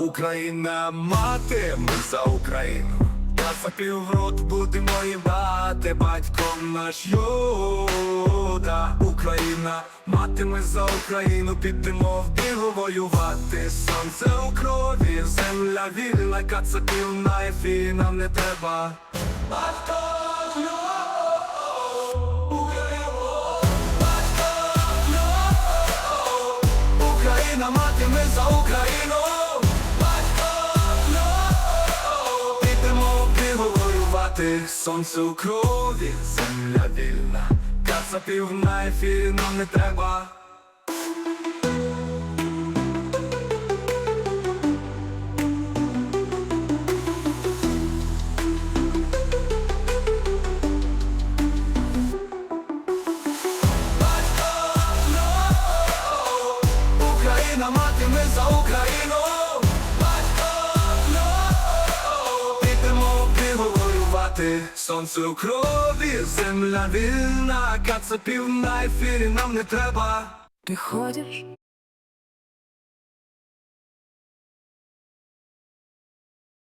Україна, мати, ми за Україну. В рот будемо їбати, батьком наш Юда Україна, мати, ми за Україну, підемо в бігу воювати. Сонце у крові, земля вільна, кацапів на ефі нам не треба. Батько Україна, мати, ми за Україну. Воювати, сонце у крові, земля вільна. Кацапів на ефірі нам не треба. Батько Україна, мати, ми за Україну. Воювати. Сонце у крові, земля вільна, кацапів на ефірі нам не треба. Ти ходиш